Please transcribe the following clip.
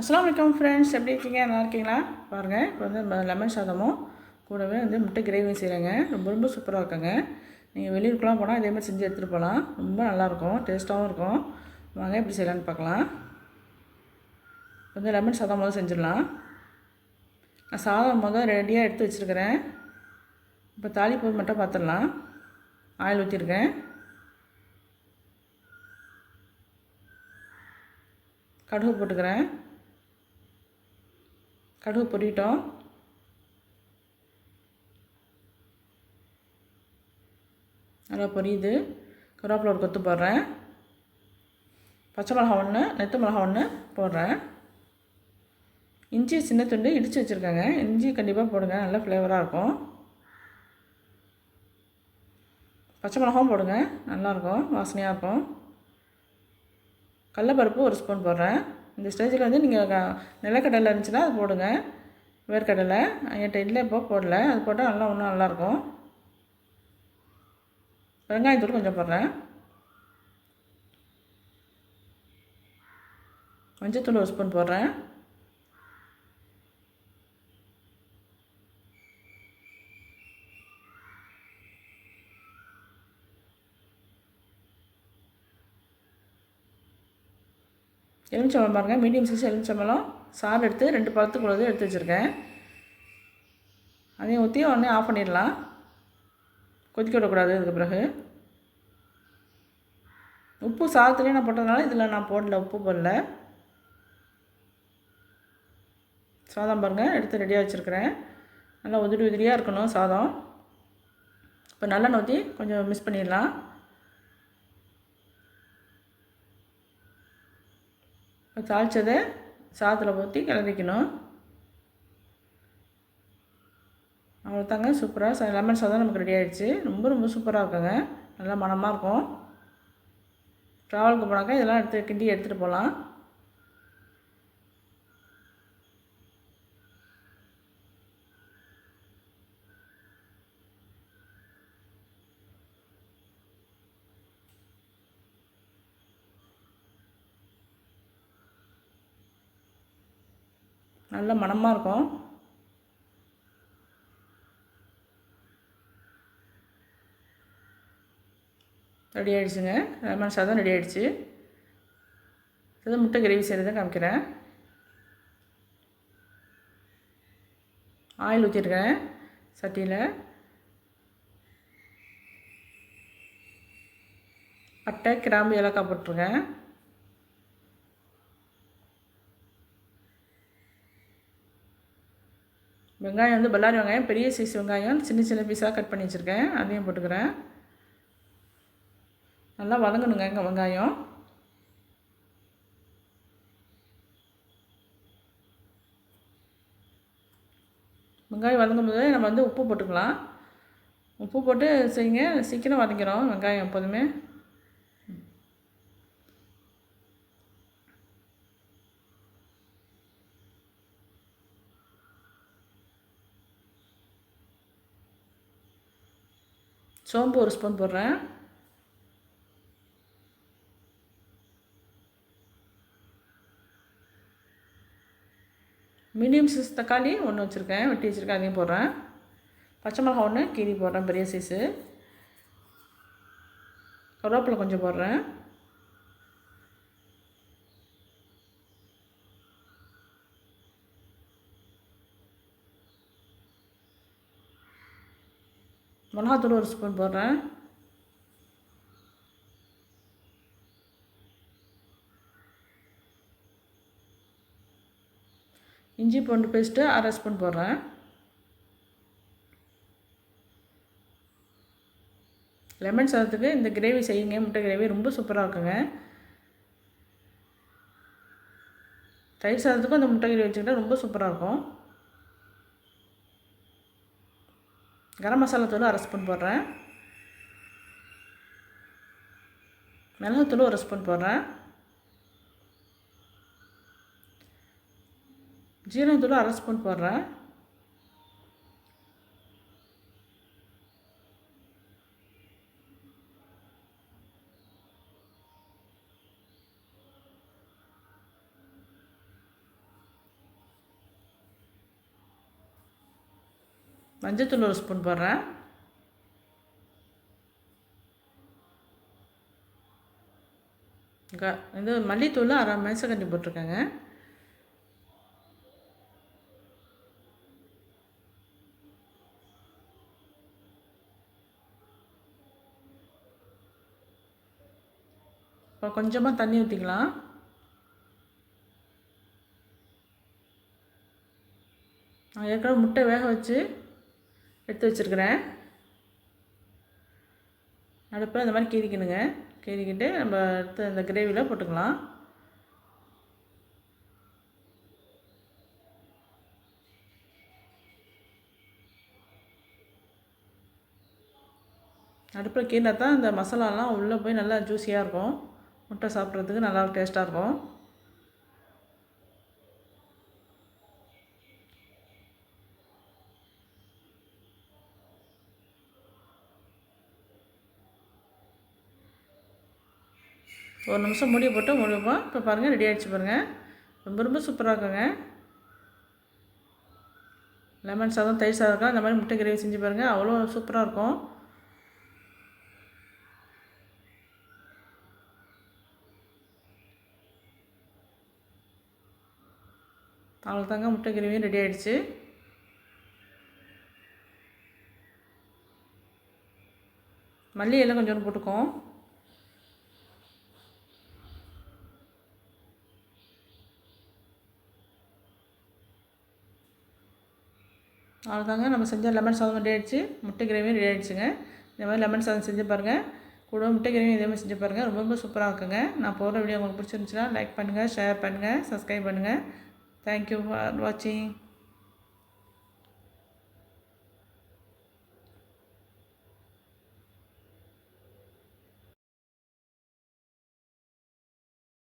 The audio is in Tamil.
அஸ்லாம் வலைக்கம் ஃப்ரெண்ட்ஸ் எப்படி இருக்கீங்க? நல்லா இருக்கீங்களா? பாருங்கள் இப்போ வந்து ம- லெமன் சாதமும் கூடவே வந்து முட்டை கிரேவியும் செய்கிறேங்க ரொம்ப ரொம்ப சூப்பராக இருக்குங்க. நீங்கள் வெளியூருக்குலாம் போனால் இதேமாதிரி செஞ்சு எடுத்துகிட்டு போகலாம். ரொம்ப நல்லாயிருக்கும் டேஸ்ட்டாகவும் இருக்கும். வாங்க எப்படி செய்யலான்னு பார்க்கலாம். வந்து லெமன் சாதம் முதல் செஞ்சிடலாம். நான் சாதம் முதல் ரெடியாக எடுத்து வச்சுருக்கிறேன். இப்போ தாளிப்பு மட்டும் பார்த்துடலாம் ஆயில் ஊற்றிருக்கேன் கடுகு போட்டுக்கிறேன். கடுகு பொடிட்டோம். நல்லா பொரியுது. கருவேப்பில ஒரு கொத்து போடுறேன். பச்சை மிளகா ஒன்று நெத்து மிளகா ஒன்று போடுறேன். இஞ்சி சின்ன துண்டு இடித்து வச்சுருக்கேங்க. இஞ்சி கண்டிப்பாக போடுங்க நல்ல ஃப்ளேவராக இருக்கும். பச்சை மிளகாவும் போடுங்க நல்லாயிருக்கும் வாசனையாக இருக்கும். கடலப்பருப்பு ஒரு ஸ்பூன் போடுறேன். இந்த ஸ்டேஜில் வந்து நீங்கள் நிலக்கடலை இருந்துச்சுன்னா அது போடுங்க. வேர்க்கடலை என்கிட்ட இல்லை இப்போ போடல. அது போட்டால் நல்லா இன்னும் நல்லாயிருக்கும். வெங்காயத்தூள் கொஞ்சம் போடுறேன். மஞ்சத்தூள் ஒரு ஸ்பூன் போடுறேன். எலுமிச்சம்பழம் பாருங்கள் மீடியம் சைஸ் எலுமிச்சம்பழம். சாறு எடுத்து ரெண்டு பழத்துக்கு உள்ளது எடுத்து வச்சுருக்கேன். அதையும் ஊற்றி உடனே ஆஃப் பண்ணிடலாம். கொதிக்க விடக்கூடாது அதுக்கு பிறகு. உப்பு சாதத்துலேயே நான் போட்டதுனால இதில் நான் போடல உப்பு போடல. சாதம் பாருங்கள் எடுத்து ரெடியாக வச்சுருக்கிறேன். நல்லா உதிரி உதிரியாக இருக்கணும் சாதம். இப்போ நல்லெண்ணெய் ஊற்றி கொஞ்சம் மிஸ் பண்ணிடலாம். இப்போ தாளித்ததை சாதத்தில் ஊற்றி கிளறிக்கணும். அவ்வளோதாங்க சூப்பராக ச லெமன் சாதம் நமக்கு ரெடி ஆகிடுச்சு ரொம்ப ரொம்ப சூப்பராக இருக்குங்க. நல்லா மணமாக இருக்கும். ட்ராவலுக்கு போனாக்கா இதெல்லாம் எடுத்து கிண்டி எடுத்துகிட்டு போகலாம். நல்ல மணமாக இருக்கும். ரெடி ஆகிடுச்சுங்க லெமன் சாதம் ரெடி ஆகிடுச்சு இது முட்டை கிரேவி செய்கிறத காமிக்கிறேன். ஆயில் ஊற்றிருக்கேன் சட்டியில். பட்டை கிராம்பு ஏலக்காய் போட்டிருக்கேன். வெங்காயம் வந்து பல்லாரி வெங்காயம் பெரிய சைஸ் வெங்காயம் சின்ன சின்ன பீஸாக கட் பண்ணி வச்சுருக்கேன். அதையும் போட்டுக்கிறேன். நல்லா வதங்கணுங்க எங்கள் வெங்காயம். வெங்காயம் வதங்கும் போது நம்ம வந்து உப்பு போட்டுக்கலாம். உப்பு போட்டு செய்யுங்க. சீக்கிரம் வதங்கிறோம் வெங்காயம் எப்போதுமே. சோம்பு ஒரு ஸ்பூன் போடுறேன். மீடியம் சைஸ் தக்காளி ஒன்று வச்சுருக்கேன். வெட்டி வச்சுருக்கேன். அதையும் போடுறேன். பச்சை மிளகா ஒன்று கீரி போடுறேன். பெரிய சைஸு கருவேப்பிலை கொஞ்சம் போடுறேன். மிளகாத்தூள் ஒரு ஸ்பூன் போடுறேன். இஞ்சி பூண்டு பேஸ்ட்டு அரை ஸ்பூன் போடுறேன். லெமன் சாதத்துக்கு இந்த கிரேவி செய்யுங்க. முட்டை கிரேவி ரொம்ப சூப்பராக இருக்குங்க. தயிர் சாதத்துக்கும் அந்த முட்டை கிரேவி வச்சுக்கிட்டால் ரொம்ப சூப்பராக இருக்கும். கரம் மசாலா தூள் அரை ஸ்பூன் போடுறேன். மிளகுத்தூள் ஒரு ஸ்பூன் போடுறேன். ஜீரகத்தூள் அரை ஸ்பூன் போடுறேன். மஞ்சத்தூள் ஒரு ஸ்பூன் போடுறேன். க இது மல்லித்தூள் அரை மேசக்கண்டி போட்டிருக்கேங்க. இப்போ கொஞ்சமாக தண்ணி ஊற்றிக்கலாம் நான் ஏற்கனவே முட்டை வேக வச்சு எடுத்து வச்சுருக்கிறேன். அடுப்பில் இந்த மாதிரி கீறிக்கணுங்க. கீறிக்கிட்டு நம்ம எடுத்து இந்த கிரேவியில் போட்டுக்கலாம். அடுப்பில் கீறினா தான் இந்த மசாலாலாம் உள்ளே போய் நல்லா ஜூஸியாக இருக்கும். முட்டை சாப்பிட்றதுக்கு நல்லா டேஸ்ட்டாக இருக்கும். ஒரு நிமிஷம் மூடி போட்டு முடிப்போம் இப்போ பாருங்கள் ரெடி ஆகிடுச்சு பாருங்கள் ரொம்ப ரொம்ப சூப்பராக இருக்குங்க. லெமன் சாதம் தயிர் சாதம் இந்த மாதிரி முட்டை கிரேவி செஞ்சு பாருங்கள் அவ்வளோ சூப்பராக இருக்கும். அவ்வளோதாங்க முட்டை கிரேவியும் ரெடி ஆகிடுச்சு மல்லி எல்லாம் கொஞ்சோண்டு போட்டுக்கோம் அவ்வளோதாங்க. நம்ம செஞ்ச லெமன் சாதம் ரெடி ஆகிடுச்சு முட்டை கிரேவியும் ரெடி ஆகிடுச்சுங்க இந்த மாதிரி லெமன் சாதம் செஞ்சு பாருங்கள் கூட முட்டை கிரேவியும் இதே மாதிரி செஞ்சு பாருங்கள் ரொம்ப ரொம்ப சூப்பராக இருக்குங்க. நான் போகிற வீடியோ உங்களுக்கு பிடிச்சிருந்துச்சுன்னா லைக் பண்ணுங்கள் ஷேர் பண்ணுங்கள் சப்ஸ்கிரைப் பண்ணுங்கள் தேங்க்யூ ஃபார் வாட்சிங்